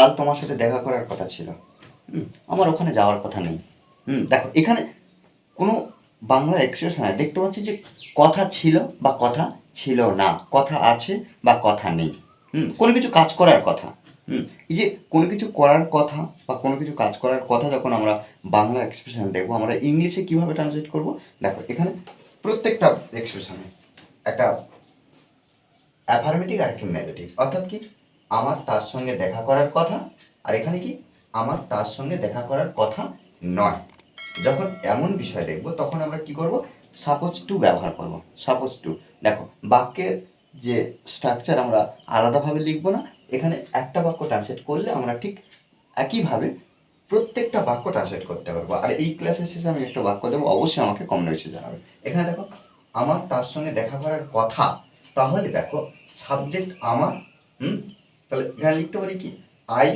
কাল তোমার সাথে দেখা করার কথা ছিল। আমার ওখানে যাওয়ার কথা নেই। হুম, দেখো, এখানে কোনো বাংলা এক্সপ্রেশন আছে দেখতে পাচ্ছি যে কথা ছিল বা কথা ছিল না। কথা আছে বা কথা নেই। হুম, কোনো কিছু কাজ করার কথা। হুম, এই যে কোনো কিছু করার কথা বা কোনো কিছু কাজ করার কথা যখন আমরা বাংলা এক্সপ্রেশন দেখব, আমরা ইংলিশে কীভাবে ট্রান্সলেট করব? দেখো, এখানে প্রত্যেকটা এক্সপ্রেশনে একটা অ্যাফার্মেটিভ আর একটা নেগেটিভ অর্থাৎ কি? আমার তার সঙ্গে দেখা করার কথা, আর এখানে কি? আমার তার সঙ্গে দেখা করার কথা নয়। যখন এমন বিষয় দেখব, তখন আমরা কি করব? সাপোজ টু ব্যবহার করব। সাপোজ টু দেখো, বাক্যের যে স্ট্রাকচার আমরা আলাদাভাবে লিখব না, এখানে একটা বাক্য ট্রান্সলেট করলে আমরা ঠিক একইভাবে প্রত্যেকটা বাক্য ট্রান্সলেট করতে পারব। আর এই ক্লাসের শেষে আমি একটা বাক্য দেবো, অবশ্যই আমাকে কমেন্ট জানাবে। এখানে দেখো, আমার তার সঙ্গে দেখা করার কথা, তাহলে দেখো সাবজেক্ট আমার, হুম? তাহলে এখানে লিখতে পারি কি? আই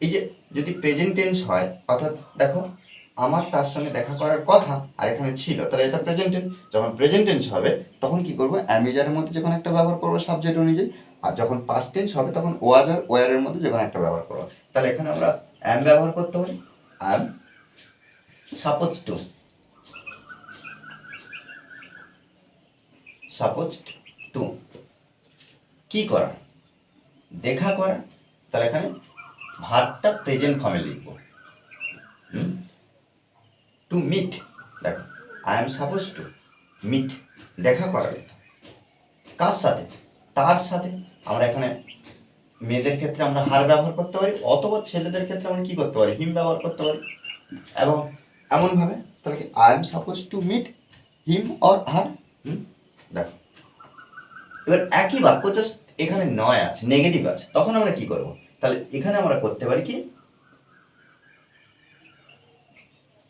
এই যে যদি প্রেজেন্ট টেন্স হয়, অর্থাৎ দেখো, আমার তার সঙ্গে দেখা করার কথা আর এখানে ছিল, তাহলে এটা প্রেজেন্ট টেন্স যখন প্রেজেন্ট টেন্স হবে, তখন কি করব? অ্যামিজারের মধ্যে যখন একটা ব্যবহার করব সাবজেক্ট অনুযায়ী, আর যখন পাস্ট টেন্স হবে, তখন ওয়াজ আর ওয়ারের মধ্যে যখন একটা ব্যবহার করব। তাহলে এখানে আমরা অ্যাম ব্যবহার করতে পারি। Am suppose to suppose to কি করা? দেখা করা, তাহলে এখানে ভাতটা প্রেজেন্ট ফর্মে লিখব। টু মিট দেখো I am suppose to meet দেখা করা কার সাথে? তার সাথে। আমরা এখানে মেয়েদের ক্ষেত্রে আমরা হার ব্যবহার করতে পারি, অথবা ছেলেদের ক্ষেত্রে আমরা কী করতে পারি? হিম ব্যবহার করতে পারি। এবং এমনভাবে, তাহলে কি I am suppose to meet him or her দেখো। এবার একই বাক্য জাস্ট এখানে নয় আছে নেগেটিভ আছে। তখন আমরা কি করব? তাহলে এখানে আমরা করতে পারি কি?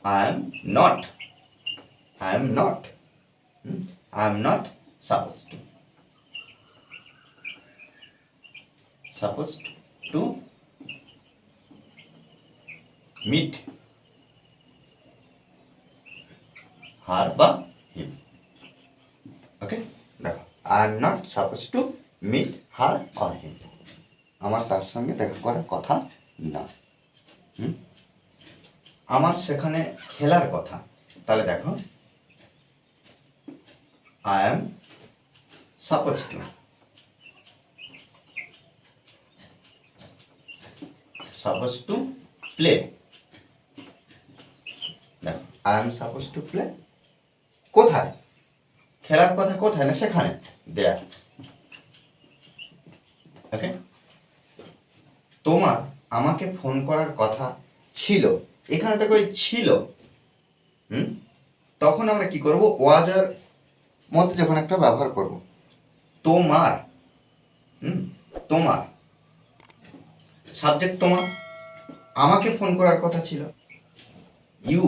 I am not I am not I am not suppose to suppose to meet her বা হিম ওকে দেখো I am not suppose to meet, her or him আমার তার সঙ্গে দেখা করার কথা না? আমার সেখানে খেলার কথা। তাহলে দেখো। I am suppose to suppose to play দেখো I am suppose to play কোথায়? খেলার কথা কোথায়? না, সেখানে। দেয়া ওকে? তোমার আমাকে ফোন করার কথা ছিল, এখানে দেখো ছিল, হুম? তখন আমরা কি করব? ওয়াজার মধ্যে যখন একটা ব্যবহার করব, তোমার, হুম? তোমার সাবজেক্ট তোমার, আমাকে ফোন করার কথা ছিল you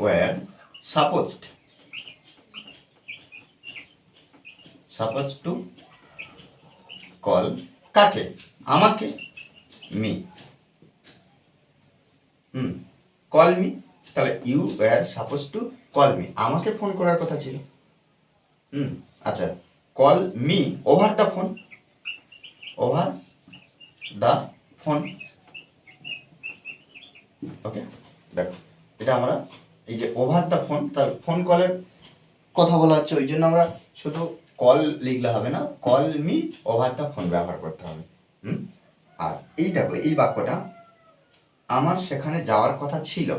were supposed suppose to call কাকে? আমাকে? মি। হুম, কল মি। তাহলে you were suppose to call me. আমাকে ফোন করার কথা ছিল। হুম আচ্ছা call me over the phone. Over the phone. Okay, দেখো, এটা আমরা এই যে ওভার দ্য ফোন, তার ফোন কলের কথা বলা হচ্ছে। ওই জন্য আমরা শুধু কল লিখলে হবে না, call me over the phone ব্যবহার করতে হবে। হুম? আর এই দেখো, এই বাক্যটা আমার সেখানে যাওয়ার কথা ছিল।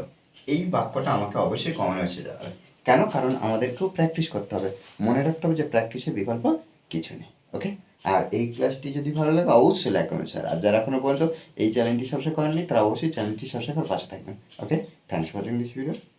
এই বাক্যটা আমাকে অবশ্যই কমন এসে যাবে কেন? কারণ আমাদেরকেও প্র্যাকটিস করতে হবে। মনে রাখতে হবে যে প্র্যাকটিসের বিকল্প কিছু নেই ওকে আর এই ক্লাসটি যদি ভালো লাগে, অবশ্যই লাইক কমেন্ট স্যার আর যারা এখনও পর্যন্ত এই চ্যানেলটি সাবস্ক্রাইব করেননি, তারা অবশ্যই চ্যানেলটি সাবস্ক্রাইব করে পাশে থাকবেন okay thanks for watching this video